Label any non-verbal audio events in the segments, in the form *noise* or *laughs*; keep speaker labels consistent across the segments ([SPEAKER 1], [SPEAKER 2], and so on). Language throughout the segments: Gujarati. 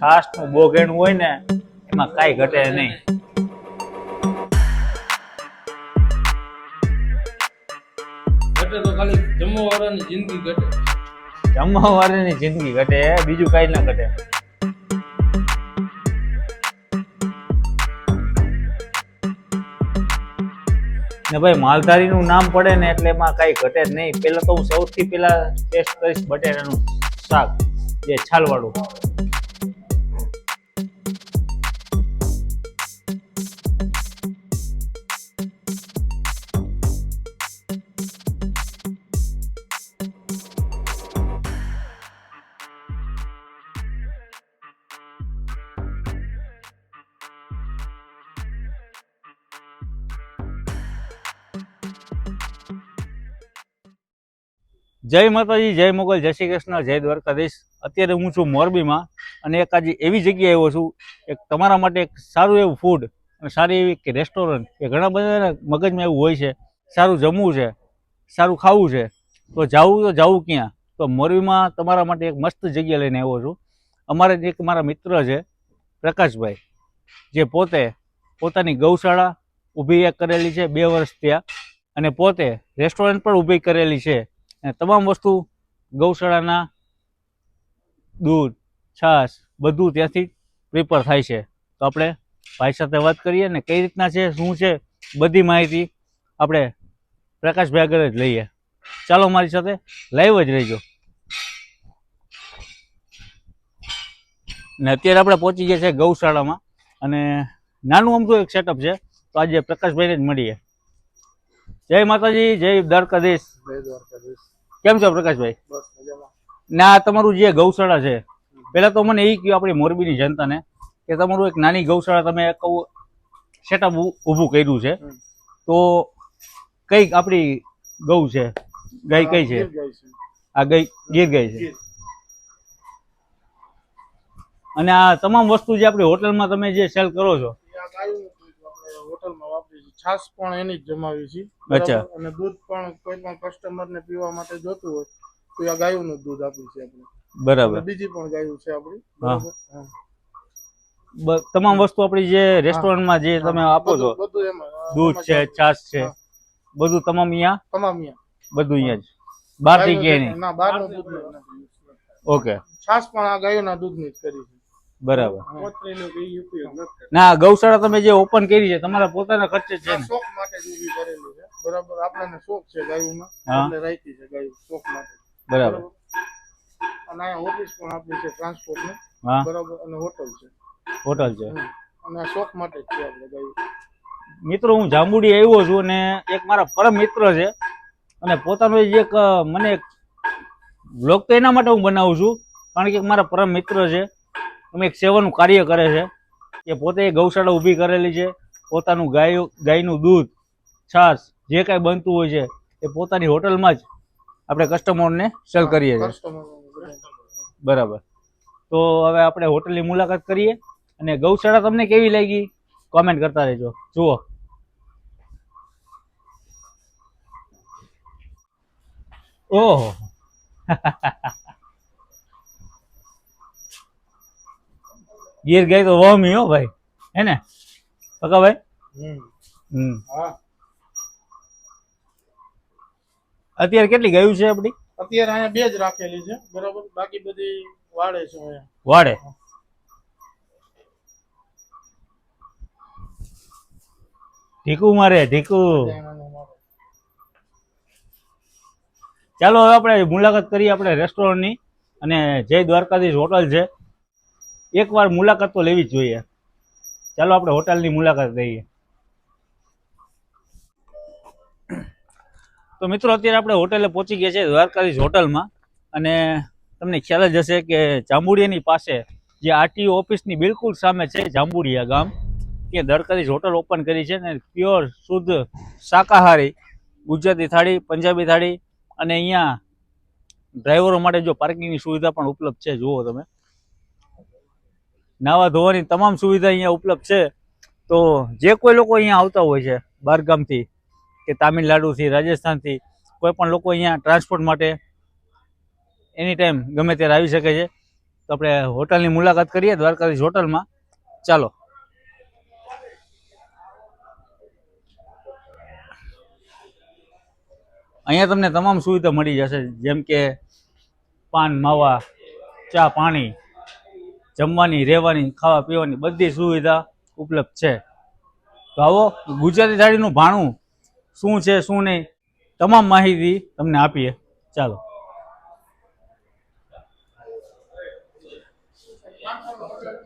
[SPEAKER 1] છાશનું બોઘેણું હોય ને એમાં કાંઈ ઘટે નહીં.
[SPEAKER 2] ઘટે તો ખાલી જમવા જિંદગી ઘટે.
[SPEAKER 1] જમવા જિંદગી ઘટે બીજું કાંઈ ના ઘટે. ને ભાઈ માલધારીનું નામ પડે ને એટલે એમાં કાંઈ ઘટે જ નહીં. પહેલા તો હું સૌથી પેલા ટેસ્ટ કરીશ બટેટાનું શાક જે છાલવાળું. જય માતાજી, જય મોગલ, જય શ્રી કૃષ્ણ, જય દ્વારકાધીશ. અત્યારે હું છું મોરબીમાં અને એક આજે એવી જગ્યાએ આવ્યો છું, એક તમારા માટે એક સારું એવું ફૂડ અને સારી એવી રેસ્ટોરન્ટ કે ઘણા બધા મગજમાં એવું હોય છે, સારું જમવું છે, સારું ખાવું છે, તો જાવું તો જાવું ક્યાં? તો મોરબીમાં તમારા માટે એક મસ્ત જગ્યા લઈને આવ્યો છું. અમારે એક મારા મિત્ર છે, પ્રકાશભાઈ, જે પોતે પોતાની ગૌશાળા ઊભી કરેલી છે બે વર્ષ ત્યાં અને પોતે રેસ્ટોરન્ટ પણ ઊભી કરેલી છે. તમામ વસ્તુ ગૌશાળાના દૂધ, છાશ બધું ત્યાંથી પ્રિપેર થાય છે. તો આપણે ભાઈ સાથે વાત કરીએ ને કઈ રીતના છે, શું છે, બધી માહિતી આપણે પ્રકાશભાઈ આગળ જ લઈએ. ચાલો મારી સાથે લાઈવ જ રહેજો. ને અત્યારે આપણે પહોંચી ગયા છે ગૌશાળામાં અને નાનું અમથું એક સેટઅપ છે, તો આજે પ્રકાશભાઈને જ મળીએ. જય માતાજી જય દ્વારકાધીશ. કેમ છો પ્રકાશભાઈ? ના તમારું જે ગૌશાળા છે પેલા તો મને એ કહ્યું આપણી મોરબીની જનતાને કે તમારું એક નાની ગૌશાળા તમે એક સેટઅપ ઊભું કર્યું છે. તો કઈ આપણી ગૌ છે? ગાય કઈ છે? આ ગાય ગીર ગાય છે. અને આ તમામ વસ્તુ જે આપણી હોટલમાં તમે જે સેલ કરો છો
[SPEAKER 2] હોટલમાં છાશ પણ એની જ જમાવી છે.
[SPEAKER 1] અચ્છા.
[SPEAKER 2] અને દૂધ પણ કોઈ પણ કસ્ટમર ને પીવા માટે જોતું હોય તો આ ગાયનું નું દૂધ આપ્યું છે આપણે.
[SPEAKER 1] બરાબર.
[SPEAKER 2] બીજી પણ ગાયું છે આપણી. બરાબર?
[SPEAKER 1] તમામ વસ્તુ આપણી જે રેસ્ટોરન્ટમાં જે તમે આપો છો
[SPEAKER 2] બધું- એમાં
[SPEAKER 1] દૂધ છે
[SPEAKER 2] છાસ
[SPEAKER 1] છાશ છે બધું તમામ અહીંયા
[SPEAKER 2] તમામ અહીંયા.
[SPEAKER 1] બધું અહીંયા જ? બહારથી
[SPEAKER 2] ગાયનું
[SPEAKER 1] ક્યાંય નહીં
[SPEAKER 2] ના બહારનું દૂધ
[SPEAKER 1] ઓકે.
[SPEAKER 2] છાશ પણ આ ગાયોના દૂધની જ કરી છે.
[SPEAKER 1] બરાબર. ના ગૌશાળા તમે જે ઓપન કરી છે તમારા પોતાના ખર્ચે છે
[SPEAKER 2] શોખ માટે જ ઊભી કરેલી છે. બરાબર આપણને શોખ છે ગાયોમાં. એટલે રાખી છે ગાયો શોખ માટે.
[SPEAKER 1] બરાબર.
[SPEAKER 2] અને અહીંયા ઓફિસ પણ આપણી છે
[SPEAKER 1] ટ્રાન્સપોર્ટની.
[SPEAKER 2] બરાબર અને હોટલ છે.
[SPEAKER 1] હોટલ છે.
[SPEAKER 2] અને આ શોખ માટે છે આપણે ગાયો.
[SPEAKER 1] મિત્રો હું જાંબુડી આવ્યો છું અને એક મારા પરમ મિત્ર છે. અને પોતાનો જે એક મને એક બ્લોગ તો એના માટે હું બનાવું છું. કારણ કે મારા પરમ મિત્ર છે. અમે એક સેવાનું કાર્ય કરે છે કે પોતે ગૌશાળા ઊભી કરેલી છે. પોતાનું ગાય ગાયનું દૂધ છાશ જે કાંઈ બનતું હોય છે એ પોતાની હોટલમાં જ આપણે કસ્ટમરને સેલ કરીએ છીએ. બરાબર. તો હવે આપણે હોટલની મુલાકાત કરીએ અને ગૌશાળા તમને કેવી લાગી? કોમેન્ટ કરતા રહેજો. જુઓ. ઓહો. *laughs* ગીર ગાય તો વમી હો ભાઈ. હે ને? પકા ભાઈ?
[SPEAKER 2] હમ.
[SPEAKER 1] અત્યારે કેટલી ગાયું છે આપડી?
[SPEAKER 2] અત્યારે અહીંયા બે જ રાખેલી છે. બરાબર? બાકી બધી વાડે છે
[SPEAKER 1] વાડે ઢીકુ મારે ઢીકુ. ચાલો હવે આપણે મુલાકાત કરીએ આપણે રેસ્ટોરન્ટની અને જય દ્વારકાધીશ હોટલ છે. એકવાર મુલાકાત તો લેવી જ જોઈએ. ચાલો આપણે હોટલની મુલાકાત લઈએ. તો મિત્રો, અત્યારે આપણે હોટલે પહોંચી ગયા છે દ્વારકાધીશ હોટલમાં. અને તમને ખ્યાલ જ હશે કે જાંબુડિયાની પાસે જે આરટીઓ ઓફિસની બિલકુલ સામે છે, જાંબુડિયા ગામ, ત્યાં દ્વારકાધીશ હોટલ ઓપન કરી છે અને પ્યોર, શુદ્ધ, શાકાહારી, ગુજરાતી થાળી, પંજાબી થાળી અને અહીંયા ડ્રાઈવરો માટે જો પાર્કિંગની સુવિધા પણ ઉપલબ્ધ છે, જુઓ તમે. નાવા ધોવાની તમામ સુવિધા અહીંયા ઉપલબ્ધ છે. તો જે કોઈ લોકો અહીંયા આવતા હોય છે બહારગામથી કે તામિલનાડુથી, રાજસ્થાનથી, કોઈ પણ લોકો અહીંયા ટ્રાન્સપોર્ટ માટે એની ટાઈમ ગમે ત્યારે આવી શકે છે. તો આપણે હોટલની મુલાકાત કરીએ, દ્વારકાધીશ હોટલમાં. ચાલો. અહીંયા તમને તમામ સુવિધા મળી જશે, જેમ કે પાન, માવા, ચા, પાણી જમવાની, રહેવાની, ખાવા પીવાની બધી સુવિધા ઉપલબ્ધ છે. તો આવો, ગુજરાતી થાળીનું ભાણું શું છે, શું નહીં, તમામ માહિતી તમને આપીએ. ચાલો.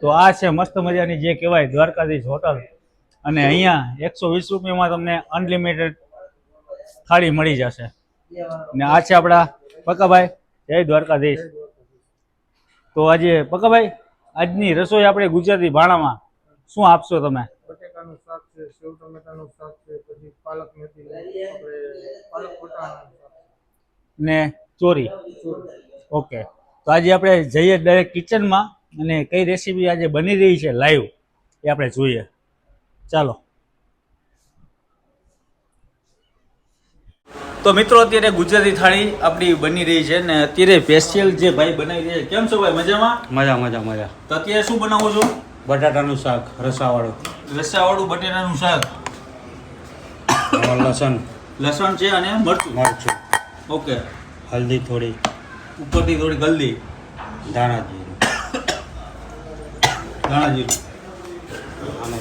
[SPEAKER 1] તો આ છે મસ્ત મજાની જે કહેવાય દ્વારકાધીશ હોટલ. અને અહીંયા એકસો વીસ રૂપિયામાં તમને અનલિમિટેડ થાળી મળી જશે. ને આ છે આપણા પકાભાઈ જય દ્વારકાધીશ. તો આજે પકાભાઈ આજની રસોઈ આપણે ગુજરાતી ભાણામાં શું આપશો તમે?
[SPEAKER 2] બટેકાનું શાક છે સેવ ટમેટાનું શાક છે પછી પાલક મેથી આપણે પાલક
[SPEAKER 1] ને ચોરી?
[SPEAKER 2] ચોરી.
[SPEAKER 1] ઓકે. તો આજે આપણે જઈએ ડાયરેક્ટ કિચનમાં અને કઈ રેસીપી આજે બની રહી છે લાઈવ એ આપણે જોઈએ. ચાલો. તો મિત્રો અત્યારે ગુજરાતી થાળી આપણી બની રહી છે ને અત્યારે સ્પેશિયલ જે ભાઈ બનાવી રહ્યા છે. કેમ છો ભાઈ? મજામાં?
[SPEAKER 3] મજા મજા મજા.
[SPEAKER 1] તો અત્યારે શું બનાવો છો?
[SPEAKER 3] બટાટાનું શાક રસાવાળું.
[SPEAKER 1] રસાવાળું બટેટાનું શાક.
[SPEAKER 3] લસણ.
[SPEAKER 1] લસણ છે અને મરચું.
[SPEAKER 3] મરચું.
[SPEAKER 1] ઓકે.
[SPEAKER 3] હલ્દી થોડી.
[SPEAKER 1] ઉપરથી થોડી હલ્દી.
[SPEAKER 3] ધાણા જીરું.
[SPEAKER 1] ધાણા જીરું.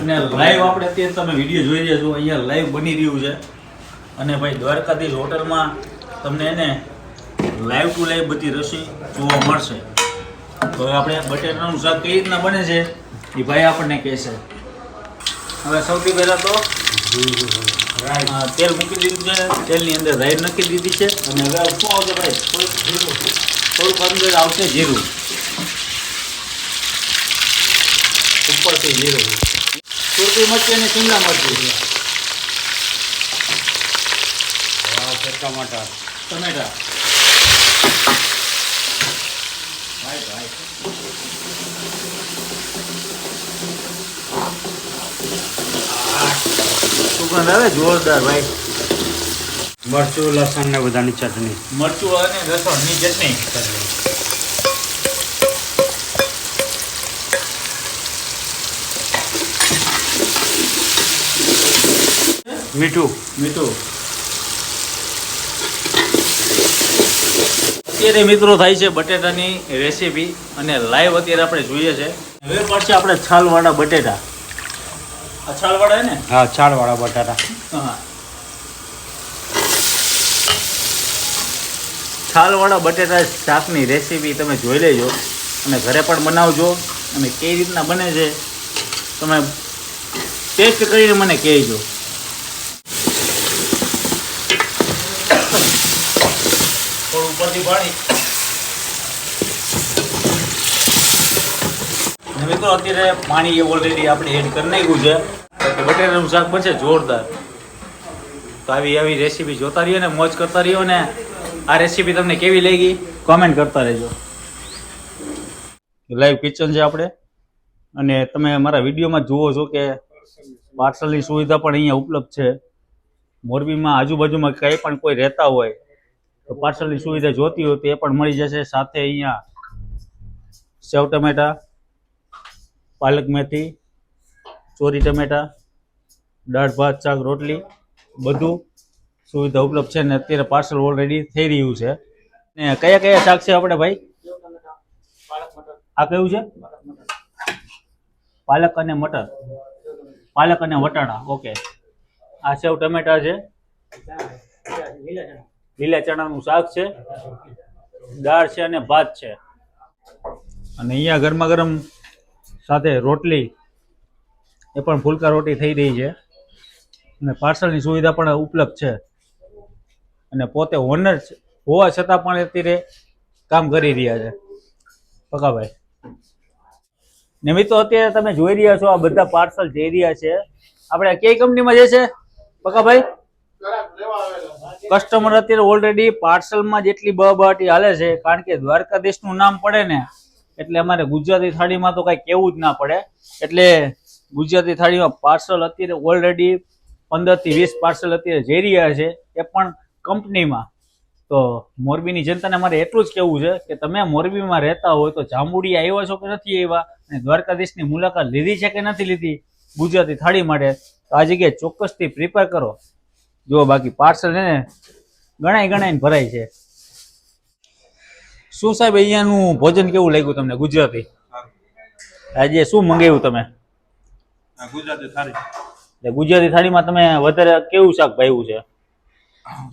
[SPEAKER 1] અને લાઈવ આપણે અત્યારે તમે વીડિયો જોઈ રહ્યા છો અહીંયા લાઈવ બની રહ્યું છે. અને ભાઈ દ્વારકાધીશ હોટલમાં તમને એને લાઈવ ટુ લાઈવ બધી રસોઈ જોવા મળશે. તો હવે આપણે બટેટાનું શાક કઈ રીતના બને છે એ ભાઈ આપણને કહેશે. હવે સૌથી પહેલાં તો તેલ મૂકી દીધું છે. તેલની અંદર રાઈ નાખી દીધી છે. અને હવે શું આવશે ભાઈ? થોડુંક થોડુંક અંદર આવશે જીરું. ઉપરથી જીરું. સુરતી મરચી અને શિમલા મરચી. ટમેટા ભાઈ ભાઈ. સુગંધ આવે? જોરદાર ભાઈ.
[SPEAKER 3] મરચું લસણ ને બધાની ચટણી.
[SPEAKER 1] મરચું અને લસણની ચટણી.
[SPEAKER 3] મીઠું.
[SPEAKER 1] મીઠું. અત્યારે મિત્રો થાય છે બટેટાની રેસીપી અને લાઈવ અત્યારે આપણે જોઈએ છે. હવે પડશે આપણે છાલવાળા બટેટા. આ છાલવાળા ને?
[SPEAKER 3] હા છાલવાળા બટાટા.
[SPEAKER 1] હા. છાલવાળા બટેટા શાકની રેસીપી તમે જોઈ લેજો અને ઘરે પણ બનાવજો. અને કઈ રીતના બને છે તમે ટેસ્ટ કરીને મને કહેજો. ઉપરથી પાણી. મિત્રો, અત્યારે પાણી એ ઓલરેડી આપણે એડ કરી નાખ્યું છે. બટેટાનું શાક બનશે જોરદાર. તો આવી આવી રેસીપી જોતા રહીએ ને, મોજ કરતા રહીએ ને, આ રેસીપી તમને કેવી લાગી? કોમેન્ટ કરતા રહેજો. લાઈવ કિચન છે આપણે. અને તમે મારા વિડીયોમાં જુઓ છો કે પાર્સલની સુવિધા પણ અહીંયા ઉપલબ્ધ છે. મોરબીમાં આજુબાજુમાં કંઈ પણ કોઈ રહેતા હોય તો પાર્સલની સુવિધા જોતી હોય તો એ પણ મળી જશે. સાથે અહીંયા સેવ ટમેટા, પાલક મેથી, ચોરી ટમેટા, દાળ, ભાત, શાક, રોટલી બધું સુવિધા ઉપલબ્ધ છે ને અત્યારે પાર્સલ ઓલરેડી થઈ રહ્યું છે. ને કયા કયા શાક છે આપણે ભાઈ? આ કયું છે? પાલક અને મટર. પાલક અને વટાણા. ઓકે. આ સેવ ટમેટા છે. લીલા ચણાનું શાક છે, દાળ છે અને ભાત છે. અને અહીંયા ગરમા ગરમ સાથે રોટલી, એ પણ ફુલકા રોટી થઈ રહી છે. અને પાર્સલની સુવિધા પણ ઉપલબ્ધ છે. અને પોતે ઓનર હોવા છતાં પણ અત્યારે કામ કરી રહ્યા છે. પકાભાઈ ને મિત્રો, અત્યારે તમે જોઈ રહ્યા છો આ બધા પાર્સલ જઈ રહ્યા છે. આપણે કઈ કંપનીમાં જે છે? પકાભાઈ કસ્ટમર અત્યારે ઓલરેડી પાર્સલમાં જેટલી બબાટી હાલે છે, કારણ કે દ્વારકાધીશનું નામ પડે ને, એટલે અમારે ગુજરાતી થાળીમાં તો કાંઈ કેવું જ ના પડે. એટલે ગુજરાતી થાળીમાં પાર્સલ અત્યારે ઓલરેડી પંદરથી વીસ પાર્સલ અત્યારે જઈ રહ્યા છે, એ પણ કંપનીમાં. તો મોરબીની જનતાને મારે એટલું જ કહેવું છે કે તમે મોરબીમાં રહેતા હોય તો જાંબુડી આવ્યા છો કે નથી આવ્યા, અને દ્વારકાધીશની મુલાકાત લીધી છે કે નથી લીધી ગુજરાતી થાળી માટે, તો આ જગ્યાએ ચોક્કસથી પ્રિપેર કરો. જો બાકી પાર્સલ છે ને ગણાય ગણાય ભરાય છે. શું સાહેબ અહીંયાનું ભોજન કેવું લાગ્યું તમને ગુજરાતી? આજે શું મંગાવ્યું તમે?
[SPEAKER 4] ગુજરાતી થાળી
[SPEAKER 1] એટલે ગુજરાતી થાળીમાં તમે વધારે કેવું શાક ભાવ્યું છે?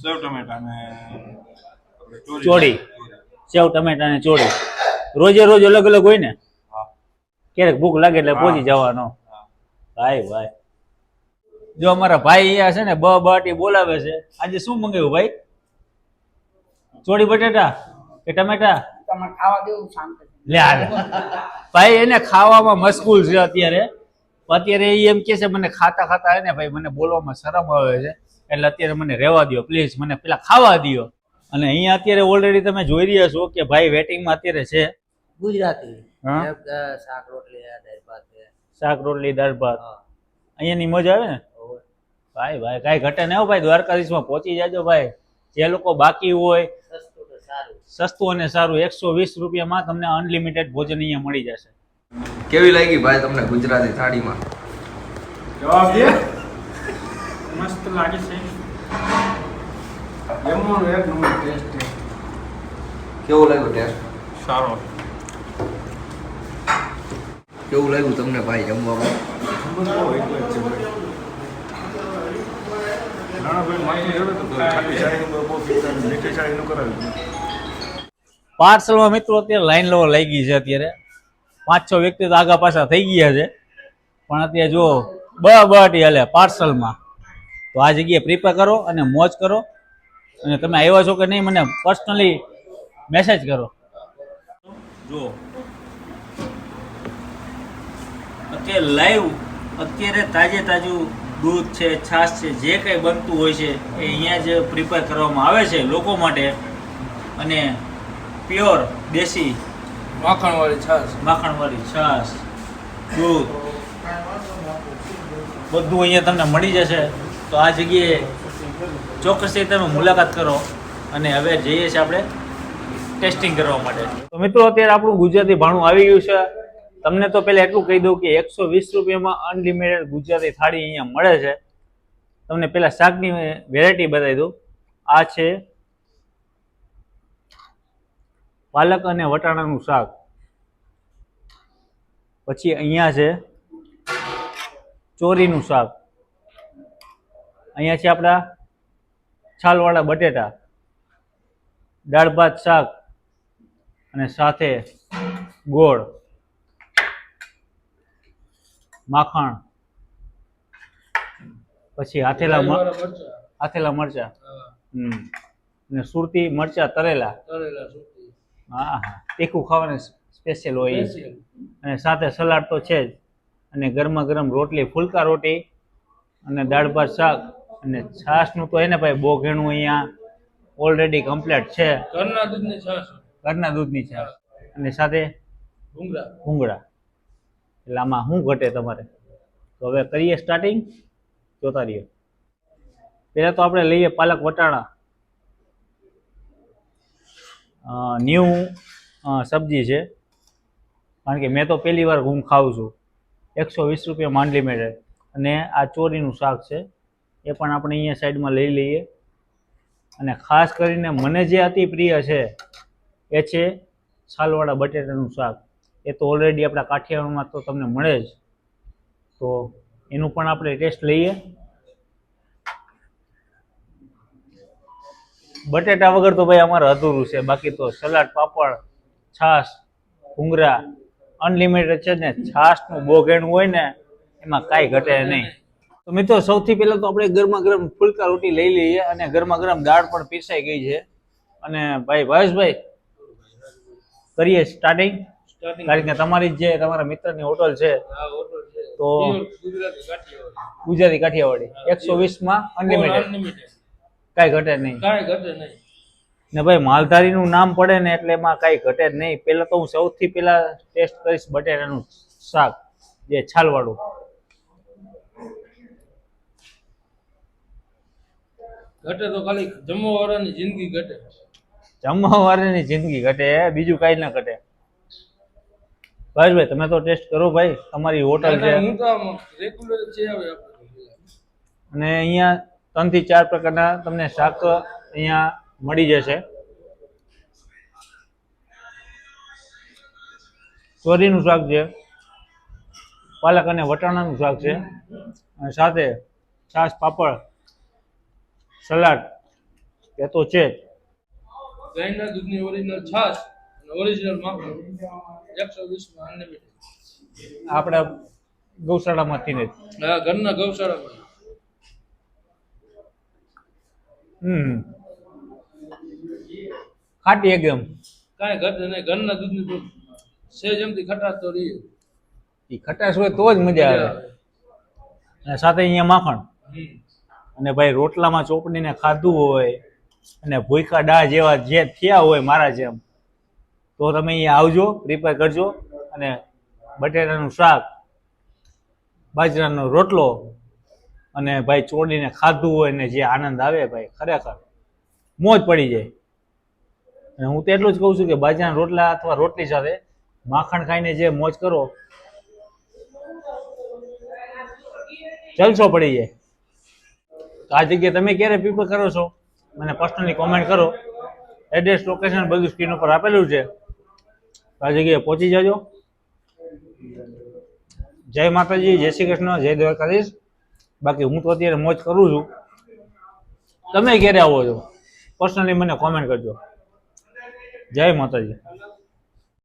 [SPEAKER 4] સેવ ટમેટા ને
[SPEAKER 1] ચોળી. સેવ ટમેટા ને ચોળી. રોજે રોજ અલગ અલગ હોય ને? ક્યારેક ભૂખ લાગે એટલે પહોંચી જવાનો. ભાઈ ભાઈ. જો અમારા ભાઈ અહીંયા છે ને બ બાટી બોલાવે છે. આજે શું મંગાવ્યું ભાઈ? ચોળી બટેટા કે ટમેટા?
[SPEAKER 5] તમારે ખાવા દેવું શાંત
[SPEAKER 1] લે ભાઈ એને ખાવામાં મશગુલ છે અત્યારે. અત્યારે એ એમ કે છે મને ખાતા ખાતા ને ભાઈ મને બોલવામાં શરમ આવે છે. એટલે અત્યારે મને રહેવા દ્યો પ્લીઝ મને પેલા ખાવા દ્યો. અને અહીંયા અત્યારે ઓલરેડી તમે જોઈ રહ્યા છો કે ભાઈ વેટિંગમાં અત્યારે છે.
[SPEAKER 5] ગુજરાતી. શાક રોટલી દાળ ભાત.
[SPEAKER 1] શાક રોટલી દાળ ભાત. અહીંયાની મજા આવે ને. ભાઈ ભાઈ કઈ ઘટે નહીં હો ભાઈ દ્વારકાધીશમાં પહોંચી જાજો ભાઈ. જે લોકો બાકી હોય
[SPEAKER 5] સસ્તું તો સારું.
[SPEAKER 1] સસ્તું અને સારું એકસો વીસ રૂપિયામાં તમને અનલિમિટેડ ભોજન અહીંયા મળી જશે.
[SPEAKER 6] કેવી લાગી ભાઈ તમને ગુજરાતી થાળીમાં?
[SPEAKER 2] જવાબ દે. મસ્ત લાગે છે. જમવાનું એક નંબર ટેસ્ટ છે.
[SPEAKER 6] કેવું લાગ્યું ટેસ્ટ
[SPEAKER 4] સારો.
[SPEAKER 6] કેવું લાગ્યું તમને ભાઈ જમવામાં
[SPEAKER 4] નાણાભાઈ માહિતી જોડે તો ખાટી ચાળીનું બહુ પીતા મીઠી ચાળીનું કરાવ્યું
[SPEAKER 1] પાર્સલમાં મિત્રો અત્યારે લાઈન લેવા લાગી છે અત્યારે. પાંચ છ વ્યક્તિ તો આગા પાછા થઈ ગયા છે. પણ અત્યારે જો બ બટી હાલે પાર્સલમાં. તો આ જગ્યાએ પ્રિપેર કરો અને મોજ કરો. અને તમે આવ્યા છો કે નહીં મને પર્સનલી મેસેજ કરો. જો. અત્યારે લાઈવ અત્યારે તાજે તાજું દૂધ છે છાશ છે જે કંઈ બનતું હોય છે એ અહીંયા જ પ્રિપેર કરવામાં આવે છે લોકો માટે. અને પ્યોર દેશી
[SPEAKER 5] માખણવાળી છાશ.
[SPEAKER 1] માખણવાળી છાશ દૂધ બધું અહીંયા તમને મળી જશે. તો આ જગ્યાએ ચોક્કસથી તમે મુલાકાત કરો અને હવે જઈએ છીએ આપણે ટેસ્ટિંગ કરવા માટે. તો મિત્રો અત્યારે આપણું ગુજરાતી ભાણું આવી ગયું છે. તમને તો પહેલાં એટલું કહી દઉં કે એકસો વીસ રૂપિયામાં અનલિમિટેડ ગુજરાતી થાળી અહીંયા મળે છે. તમને પહેલાં શાકની વેરાયટી બતાવી દઉં. આ છે પાલક અને વટાણાનું શાક. પછી અહીંયા છે ચોરીનું શાક. અહીંયા છે આપણા છાલવાળા બટેટા, દાળ ભાત શાક અને સાથે ગોળ. માખણ. પછી આથેલા હાથેલા મરચા. હમ. અને સુરતી મરચા તરેલા હા હા. તીખું ખાવાનું સ્પેશિયલ હોય. અને સાથે સલાડ તો છે જ. અને ગરમા ગરમ રોટલી ફુલકા રોટી અને દાળ ભાત શાક. અને છાશનું તો એને ભાઈ બહુ ઘણું અહીંયા ઓલરેડી કમ્પ્લીટ છે.
[SPEAKER 5] ઘરના દૂધની છાશ.
[SPEAKER 1] ઘરના દૂધની છાશ. અને સાથે
[SPEAKER 5] ભૂંગળા.
[SPEAKER 1] ભૂંગળા. એટલે આમાં શું ઘટે તમારે? તો હવે કરીએ સ્ટાર્ટિંગ જોતા રહીએ. પહેલાં તો આપણે લઈએ પાલક વટાણા. ન્યૂ સબ્જી છે. કારણ કે મેં તો પહેલી વાર હું ખાઉં છું. એકસો વીસ રૂપિયા માંડલી મેળે. અને આ ચોરીનું શાક છે. એ પણ આપણે અહીંયા સાઈડમાં લઈ લઈએ. અને ખાસ કરીને મને જે અતિ પ્રિય છે, એ છે છાલવાળા બટેટાનું શાક. એ તો ઓલરેડી આપણા કાઠિયાવાડમાં તો તમને મળે જ. તો એનું પણ આપણે ટેસ્ટ લઈએ. બટેટા વગર તો ભાઈ અમારે અધૂરું છે. બાકી તો સલાડ, પાપડ, છાશ, ભૂંગરા અનલિમિટેડ છે ને છાશનું બોઘેણું હોય ને, એમાં કાંઈ ઘટે નહીં. તો મિત્રો, સૌથી પહેલાં તો આપણે ગરમા ગરમ ફુલકા રોટી લઈ લઈએ અને ગરમા ગરમ દાળ પણ પીસાઈ ગઈ છે. અને ભાઈ ભાવેશભાઈ કરીએ સ્ટાર્ટિંગ કારણ કે તમારી જે તમારા મિત્રની હોટલ છે તો
[SPEAKER 5] ગુજરાતી કાઠિયાવાડી
[SPEAKER 1] એકસો વીસમાં અનલિમિટેડ કઈ ઘટે નહીં.
[SPEAKER 5] કઈ ઘટે નહીં.
[SPEAKER 1] ને ભાઈ માલધારી નું નામ પડે ને એટલે એમાં કાંઈ ઘટે જ નહીં. પહેલાં તો હું સૌથી પેલા ટેસ્ટ કરીશ બટેટાનું શાક જે છાલવાળું.
[SPEAKER 5] ઘટે તો ખાલી જમવા વાળાની જિંદગી ઘટે.
[SPEAKER 1] જમવા વાળાની જિંદગી ઘટે બીજું કાંઈ ના ઘટે. ભાઈ તમે તો ટેસ્ટ કરો ભાઈ. તમારી હોટલ છે.
[SPEAKER 5] હું તો રેગ્યુલર છે હવે
[SPEAKER 1] અને અહીંયા ત્રણથી ચાર પ્રકારના તમને શાક અહીંયા મળી જશે. ચોરીનું શાક છે પાલક અને વટાણાનું શાક છે. અને સાથે છાશ પાપડ સલાડ એ તો છે
[SPEAKER 5] ગાયના દૂધની ઓરિજિનલ છાશ.
[SPEAKER 1] આપણા ગૌશાળામાંથી ને
[SPEAKER 5] હા ઘરના ગૌશાળામાં.
[SPEAKER 1] હમ. ખાટી એકદમ
[SPEAKER 5] કાંઈ ઘટ નહીં ઘરના દૂધની દૂધ સેજ એમથી ખટાશ તો રહી
[SPEAKER 1] ઈ ખટાશ હોય તો જ મજા આવે. અને સાથે અહીંયા માખણ. અને ભાઈ રોટલામાં ચોપડીને ખાધું હોય અને ભૂખા ડા જેવા જે થયા હોય મારા જેમ. તો તમે અહીંયા આવજો પ્રિપેર કરજો અને બટેટાનું શાક, બાજરાનો રોટલો અને ભાઈ ચોડીને ખાધું હોય ને જે આનંદ આવે ભાઈ, ખરેખર મોજ પડી જાય. અને હું તો એટલું જ કહું છું કે બાજરાના રોટલા અથવા રોટલી સાથે માખણ ખાઈને જે મોજ કરો, જલસો પડી જાય. તો આ જગ્યાએ તમે ક્યારે પ્રિપેર કરો છો? મને પર્સનલી કોમેન્ટ કરો. એડ્રેસ લોકેશન બધું સ્ક્રીન ઉપર આપેલું છે. આ જગ્યાએ પહોંચી જજો. જય માતાજી, જય શ્રી કૃષ્ણ, જય દ્વારકાધીશ. બાકી હું તો અત્યારે મોજ કરું છું. તમે ક્યારે આવો છો? પર્સનલી મને કોમેન્ટ કરજો. જય માતાજી.